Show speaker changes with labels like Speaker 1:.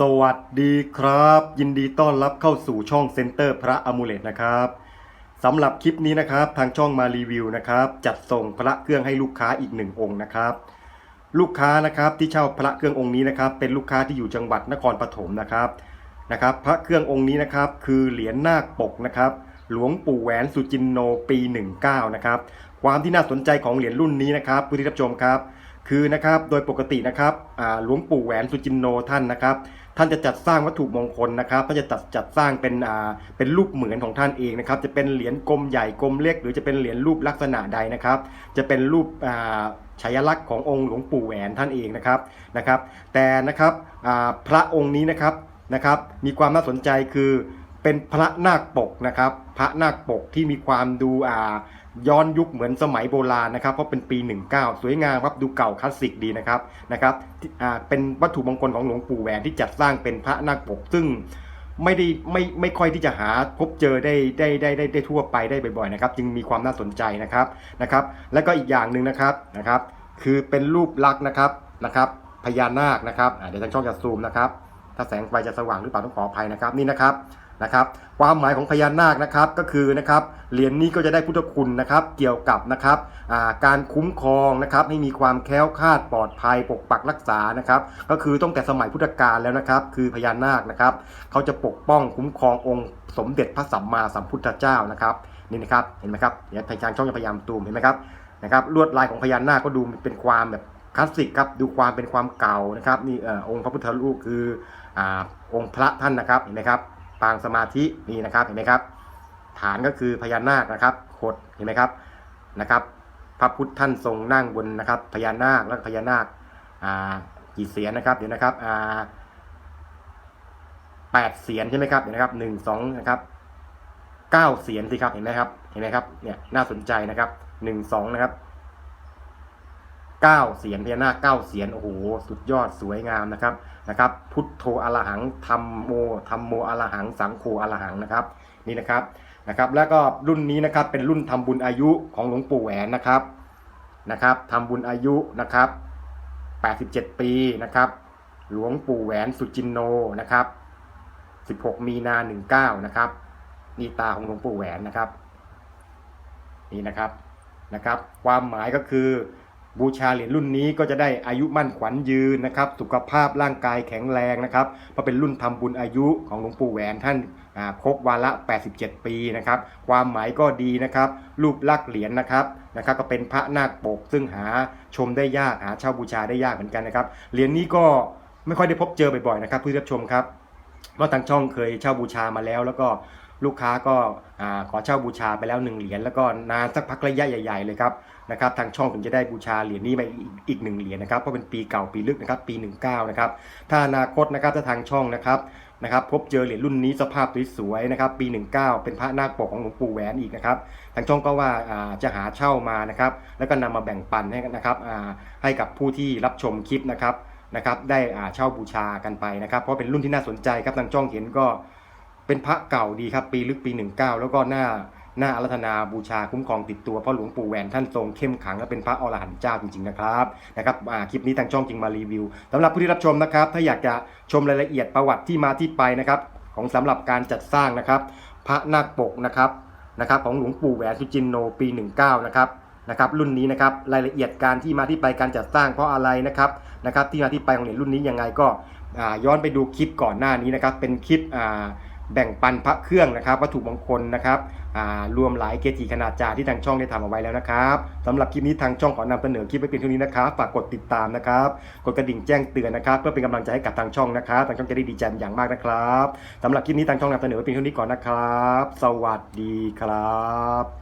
Speaker 1: สวัสดีครับ ยินดีต้อนรับเข้าสู่ช่องเซ็นเตอร์พระอมูเลตนะครับสำหรับคลิปนี้นะครับทางช่องมารีวิวนะครับ จัดส่งพระเครื่องให้ลูกค้าอีกหนึ่งองค์นะครับ ลูกค้านะครับที่เช่าพระเครื่ององค์นี้นะครับ เป็นลูกค้าที่อยู่จังหวัดนครปฐมนะครับนะครับ พระเครื่ององค์นี้นะครับคือเหรียญนาคปกนะครับ หลวงปู่แหวนสุจินโนปี 19 นะครับ ความที่น่าสนใจของเหรียญรุ่นนี้นะครับผู้ที่รับชมครับคือนะครับโดยปกตินะครับอ่าหลวงปู่แหวนสุจินโนท่านนะครับ ท่านจะจัดสร้างวัตถุมงคลนะครับท่านจะจัดจัดสร้างเป็นอ่าเป็นรูปเหมือนของท่านเองนะครับ จะเป็นเหรียญกลมใหญ่กลมเล็ก หรือจะเป็นเหรียญรูปลักษณะใดนะครับ จะเป็นรูปอ่าฉายลักษณ์ขององค์หลวงปู่แหวนท่านเองนะครับนะครับ แต่นะครับอ่าพระองค์นี้นะครับนะครับ มีความน่าสนใจคือ เป็นพระนาคปกนะครับ พระนาคปกที่มีความดูอ่าย้อนยุคเหมือนสมัยโบราณนะครับ เพราะเป็นปี 19 สวยงามครับดูเก่าคลาสสิกดีนะครับนะครับอ่าเป็นวัตถุมงคลของหลวงปู่แหวนที่จัดสร้างเป็นพระนาคปก ซึ่งไม่ได้ไม่ไม่ค่อยที่จะหาพบเจอได้ได้ได้ได้ได้ทั่วไปได้บ่อยๆนะครับ จึงมีความน่าสนใจนะครับนะครับ แล้วก็อีกอย่างหนึ่งนะครับนะครับ คือเป็นรูปลักษณ์นะครับนะครับพญานาคนะครับเดี๋ยวทางช่องจะซูมนะครับ ถ้าแสงไฟจะสว่างหรือเปล่าต้องขออภัยนะครับนี่นะครับ นะครับความหมายของพญานาคนะครับก็คือนะครับเหรียญนี้ก็จะได้พุทธคุณนะครับเกี่ยวกับนะครับาการคุ้มครองนะครับให้มีความแคล้วคลาดปลอดภัยปกปักรักษานะครับก็คือตั้งแต่สมัยพุทธกาลแล้วนะครับคือพญานาคนะครับเขาจะปกป้องคุ้มครององค์ สมเด็จพระสัมมาสัมพุทธเจ้านะครับนี่นะครับเห็นไหมครับเดี๋ยทางช่องจะพยายามตูมเห็นไหมครับนะครับลวดลายของพญานาคก็ดูเป็นความแบบคลาสสิกครับดูความเป็นความเก่านะครับนี่อองค์พระพุทธรูปคืออองค์พระท่านนะครับเห็นไหมครับ ปางสมาธินี่นะครับเห็นไหมครับ ฐานก็คือพญานาคนะครับโคดเห็นไหมครับนะครับ พระพุทธท่านทรงนั่งบนนะครับพญานาคแล้วพญานาคอ่ากี่เสียนนะครับเดี๋ยวนะครับอ่าแปดเสียนใช่ไหมครับเดี๋ยวนะครับหนึ่งสองนะครับเก้าเสียนสิครับเห็นไหมครับเห็นไหมครับเนี่ยน่าสนใจนะครับหนึ่งสองนะครับ ก้าเสียนพญานาคเก้าเสียนโอ้โหสุดยอดสวยงามนะครับนะครับ พุทโธอรหังธรรมโมธรรมโมอรหัง สังโฆอรหังนะครับนี่นะครับนะครับ แล้วก็รุ่นนี้นะครับเป็นรุ่นทำบุญอายุของหลวงปู่แหวนนะครับนะครับทำบุญอายุนะครับ 87 ปีนะครับ หลวงปู่แหวนสุจินโนนะครับ 16 มีนา19นะครับนี่ตาของหลวงปู่แหวนนะครับ นี่นะครับนะครับ ความหมายก็คือ บูชาเหรียญรุ่นนี้ก็จะได้อายุมั่นขวัญยืนนะครับ สุขภาพร่างกายแข็งแรงนะครับ เพราะเป็นรุ่นทำบุญอายุของหลวงปู่แหวนท่านครบวาระ 87 ปีนะครับ ความหมายก็ดีนะครับ รูปลักษณ์เหรียญนะครับนะครับก็เป็นพระนาคปกซึ่งหาชมได้ยากหาเช่าบูชาได้ยากเหมือนกันนะครับเหรียญนี้ก็ไม่ค่อยได้พบเจอบ่อยๆนะครับผู้รับชมครับเพราะทางช่องเคยเช่าบูชามาแล้วแล้วก็ ลูกค้าก็ขอเช่าบูชาไปแล้วหนึ่งเหรียญแล้วก็นานสักพักระยะใหญ่ๆเลยครับนะครับทางช่องถึงจะได้บูชาเหรียญนี้มาอีกหนึ่งเหรียญนะครับเพราะเป็นปีเก่าปีลึกนะครับปี 19นะครับถ้าอนาคตนะครับถ้าทางช่องนะครับนะครับพบเจอเหรียญรุ่นนี้สภาพสวยๆนะครับปี 19 เป็นพระนาคปกของหลวงปู่แหวนอีกนะครับทางช่องก็ว่าจะหาเช่ามานะครับแล้วก็นำมาแบ่งปันให้นะครับให้กับผู้ที่รับชมคลิปนะครับนะครับได้เช่าบูชากันไปนะครับ เพราะเป็นรุ่นที่น่าสนใจครับทางจ้องเห็นก็ เป็นพระเก่าดีครับปีลึกปี 19 แล้วก็หน้าหน้าอารัธนาบูชาคุ้มครองติดตัวเพราะหลวงปู่แหวนท่านทรงเข้มขังและเป็นพระอรหันต์เจ้าจริงๆนะครับนะครับอ่าคลิปนี้ทางช่องจึงมารีวิวสำหรับผู้ที่รับชมนะครับ ถ้าอยากจะชมรายละเอียดประวัติที่มาที่ไปนะครับของสำหรับการจัดสร้างนะครับ พระนาคปกนะครับนะครับของหลวงปู่แหวนสุจินโนปี 19 นะครับนะครับรุ่นนี้นะครับรายละเอียดการที่มาที่ไปการจัดสร้างเพราะอะไรนะครับนะครับที่มาที่ไปของเหรียญรุ่นนี้ยังไงก็อ่าย้อนไปดูคลิปก่อนหน้านี้นะครับเป็นคลิปอ่า แบ่งปันพระเครื่องนะครับ วัตถุมงคลนะครับรวมหลายเกจิขนาดจาที่ทางช่องได้ทำเอาไว้แล้วนะครับสำหรับคลิปนี้ทางช่องขอนำเสนอคลิปไว้เพียงเท่านี้นะครับฝากกดติดตามนะครับกดกระดิ่งแจ้งเตือนนะครับเพื่อเป็นกำลังใจให้กับทางช่องนะครับทางช่องจะได้ดีใจอย่างมากนะครับสำหรับคลิปนี้ทางช่องนำเสนอไว้เพียงเท่านี้ก่อนนะครับ สวัสดีครับ